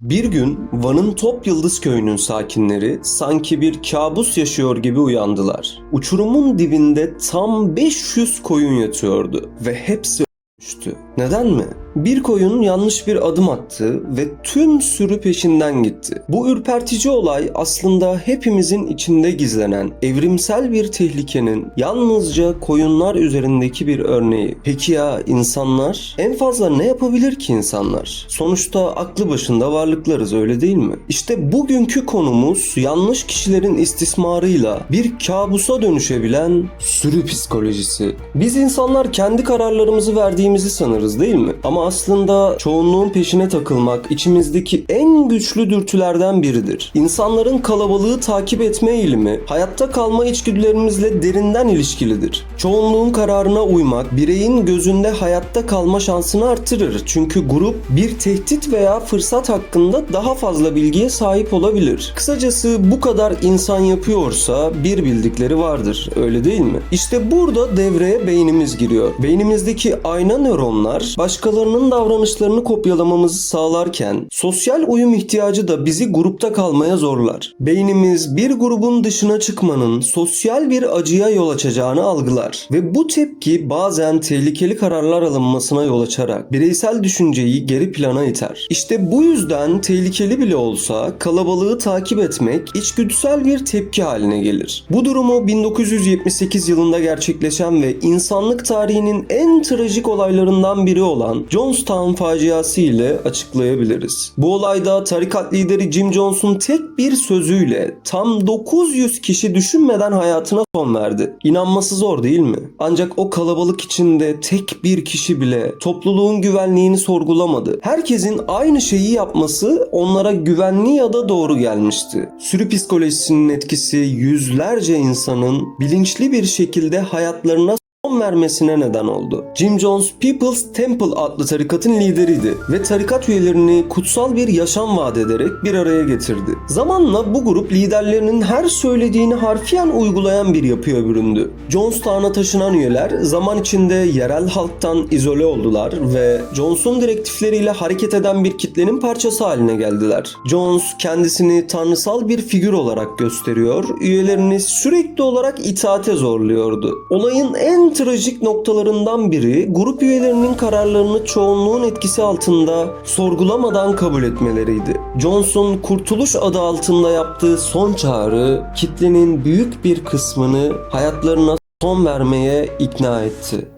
Bir gün Van'ın Top Yıldız köyünün sakinleri sanki bir kabus yaşıyor gibi uyandılar. Uçurumun dibinde tam 500 koyun yatıyordu ve hepsi ölmüştü. Neden mi? Bir koyun yanlış bir adım attı ve tüm sürü peşinden gitti. Bu ürpertici olay aslında hepimizin içinde gizlenen evrimsel bir tehlikenin yalnızca koyunlar üzerindeki bir örneği. Peki ya insanlar? En fazla ne yapabilir ki insanlar? Sonuçta aklı başında varlıklarız öyle değil mi? İşte bugünkü konumuz yanlış kişilerin istismarıyla bir kabusa dönüşebilen sürü psikolojisi. Biz insanlar kendi kararlarımızı verdiğimizi sanırız değil mi? Ama aslında çoğunluğun peşine takılmak içimizdeki en güçlü dürtülerden biridir. İnsanların kalabalığı takip etme eğilimi hayatta kalma içgüdülerimizle derinden ilişkilidir. Çoğunluğun kararına uymak bireyin gözünde hayatta kalma şansını artırır. Çünkü grup bir tehdit veya fırsat hakkında daha fazla bilgiye sahip olabilir. Kısacası bu kadar insan yapıyorsa bir bildikleri vardır. Öyle değil mi? İşte burada devreye beynimiz giriyor. Beynimizdeki ayna nöronlar başkalarının davranışlarını kopyalamamızı sağlarken sosyal uyum ihtiyacı da bizi grupta kalmaya zorlar. Beynimiz bir grubun dışına çıkmanın sosyal bir acıya yol açacağını algılar ve bu tepki bazen tehlikeli kararlar alınmasına yol açarak bireysel düşünceyi geri plana iter. İşte bu yüzden tehlikeli bile olsa kalabalığı takip etmek içgüdüsel bir tepki haline gelir. Bu durumu 1978 yılında gerçekleşen ve insanlık tarihinin en trajik olaylarından biri olan Jonestown faciası ile açıklayabiliriz. Bu olayda tarikat lideri Jim Jones'un tek bir sözüyle tam 900 kişi düşünmeden hayatına son verdi. İnanması zor değil mi? Ancak o kalabalık içinde tek bir kişi bile topluluğun güvenliğini sorgulamadı. Herkesin aynı şeyi yapması onlara güvenli ya da doğru gelmişti. Sürü psikolojisinin etkisi yüzlerce insanın bilinçli bir şekilde hayatlarına vermesine neden oldu. Jim Jones People's Temple adlı tarikatın lideriydi ve tarikat üyelerini kutsal bir yaşam vaat ederek bir araya getirdi. Zamanla bu grup liderlerinin her söylediğini harfiyen uygulayan bir yapıya büründü. Jonestown'a taşınan üyeler zaman içinde yerel halktan izole oldular ve Jones'un direktifleriyle hareket eden bir kitlenin parçası haline geldiler. Jones kendisini tanrısal bir figür olarak gösteriyor, üyelerini sürekli olarak itaate zorluyordu. Olayın en trajik noktalarından biri grup üyelerinin kararlarını çoğunluğun etkisi altında sorgulamadan kabul etmeleriydi. Johnson Kurtuluş adı altında yaptığı son çağrı kitlenin büyük bir kısmını hayatlarına son vermeye ikna etti.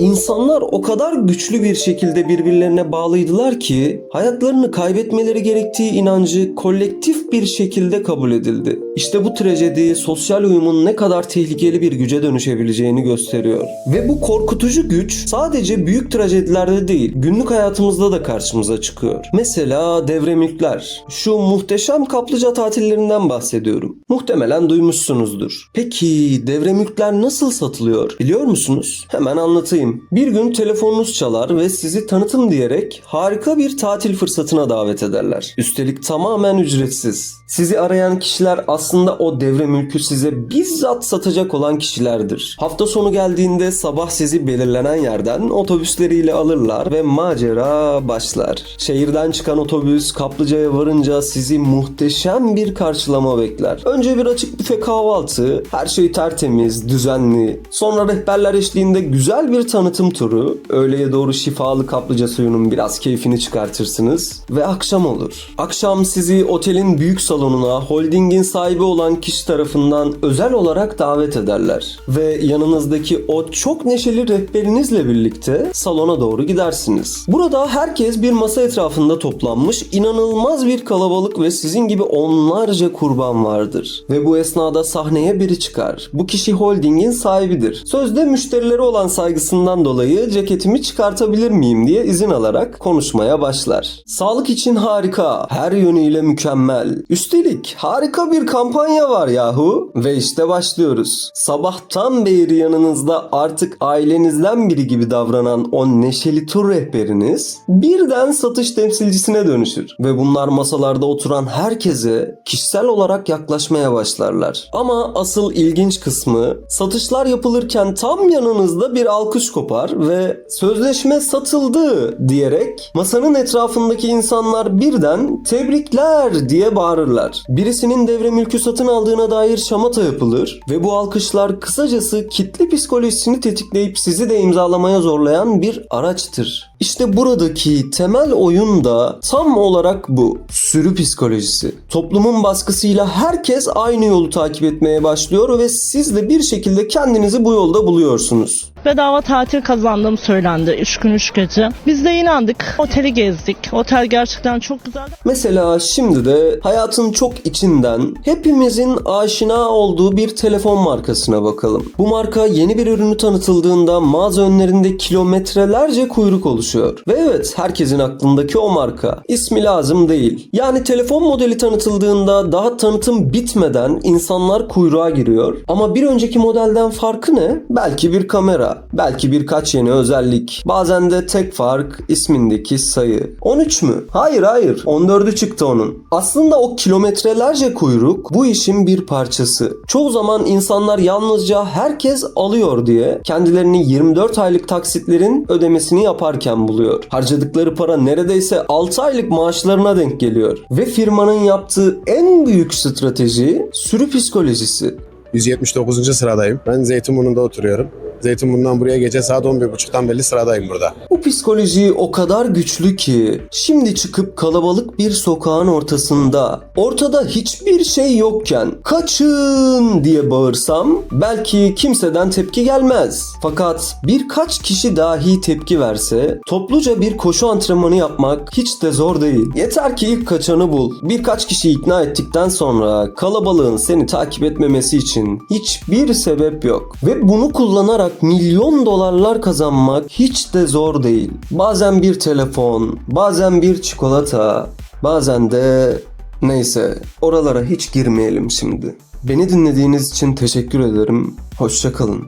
İnsanlar o kadar güçlü bir şekilde birbirlerine bağlıydılar ki hayatlarını kaybetmeleri gerektiği inancı kolektif bir şekilde kabul edildi. İşte bu trajedi sosyal uyumun ne kadar tehlikeli bir güce dönüşebileceğini gösteriyor. Ve bu korkutucu güç sadece büyük trajedilerde değil, günlük hayatımızda da karşımıza çıkıyor. Mesela devremülkler. Şu muhteşem kaplıca tatillerinden bahsediyorum. Muhtemelen duymuşsunuzdur. Peki devremülkler nasıl satılıyor? Biliyor musunuz? Hemen anlatayım. Bir gün telefonunuz çalar ve sizi tanıtım diyerek harika bir tatil fırsatına davet ederler. Üstelik tamamen ücretsiz. Sizi arayan kişiler aslında o devre mülkü size bizzat satacak olan kişilerdir. Hafta sonu geldiğinde sabah sizi belirlenen yerden otobüsleriyle alırlar ve macera başlar. Şehirden çıkan otobüs kaplıcaya varınca sizi muhteşem bir karşılama bekler. Önce bir açık büfe kahvaltı, her şey tertemiz, düzenli. Sonra rehberler eşliğinde güzel bir tanıtım turu, öğleye doğru şifalı kaplıca suyunun biraz keyfini çıkartırsınız ve akşam olur. Akşam sizi otelin büyük salonuna holdingin sahibi olan kişi tarafından özel olarak davet ederler ve yanınızdaki o çok neşeli rehberinizle birlikte salona doğru gidersiniz. Burada herkes bir masa etrafında toplanmış inanılmaz bir kalabalık ve sizin gibi onlarca kurban vardır. Ve bu esnada sahneye biri çıkar. Bu kişi holdingin sahibidir. Sözde müşterileri olan saygısından dolayı ceketimi çıkartabilir miyim diye izin alarak konuşmaya başlar. Sağlık için harika, her yönüyle mükemmel. Üstelik harika bir kampanya var yahu. Ve işte başlıyoruz. Sabahtan beri yanınızda artık ailenizden biri gibi davranan o neşeli tur rehberiniz birden satış temsilcisine dönüşür. Ve bunlar masalarda oturan herkese kişisel olarak yaklaşmaya başlarlar. Ama asıl ilginç kısmı satışlar yapılırken tam yanınızda bir alkış kopar ve sözleşme satıldı diyerek masanın etrafındaki insanlar birden tebrikler diye bağırırlar. Birisinin devre mülkü satın aldığına dair şamata yapılır ve bu alkışlar kısacası kitle psikolojisini tetikleyip sizi de imzalamaya zorlayan bir araçtır. İşte buradaki temel oyun da tam olarak bu. Sürü psikolojisi. Toplumun baskısıyla herkes aynı yolu takip etmeye başlıyor ve siz de bir şekilde kendinizi bu yolda buluyorsunuz. Bedava tatil kazandığım söylendi 3 gün 3 gece. Biz de inandık. Oteli gezdik. Otel gerçekten çok güzeldi. Mesela şimdi de hayatın çok içinden hepimizin aşina olduğu bir telefon markasına bakalım. Bu marka yeni bir ürünü tanıtıldığında mağaza önlerinde kilometrelerce kuyruk oluşuyor. Ve evet herkesin aklındaki o marka. İsmi lazım değil. Yani telefon modeli tanıtıldığında daha tanıtım bitmeden insanlar kuyruğa giriyor. Ama bir önceki modelden farkı ne? Belki bir kamera, belki birkaç yeni özellik. Bazen de tek fark ismindeki sayı. 13 mü? Hayır hayır. 14'ü çıktı onun. Aslında o kilometrelerce kuyruk bu işin bir parçası. Çoğu zaman insanlar yalnızca herkes alıyor diye kendilerini 24 aylık taksitlerin ödemesini yaparken buluyor. Harcadıkları para neredeyse 6 aylık maaşlarına denk geliyor. Ve firmanın yaptığı en büyük strateji sürü psikolojisi. 179. sıradayım. Ben Zeytinburnu'nda oturuyorum. Zeytinburnu'ndan buraya gece saat 11.30'dan belli sıradayım burada. Bu psikoloji o kadar güçlü ki şimdi çıkıp kalabalık bir sokağın ortasında ortada hiçbir şey yokken kaçın diye bağırsam belki kimseden tepki gelmez. Fakat birkaç kişi dahi tepki verse topluca bir koşu antrenmanı yapmak hiç de zor değil. Yeter ki ilk kaçanı bul. Birkaç kişi ikna ettikten sonra kalabalığın seni takip etmemesi için hiçbir sebep yok. Ve bunu kullanarak milyon dolarlar kazanmak hiç de zor değil. Bazen bir telefon, bazen bir çikolata, bazen de neyse oralara hiç girmeyelim şimdi. Beni dinlediğiniz için teşekkür ederim. Hoşça kalın.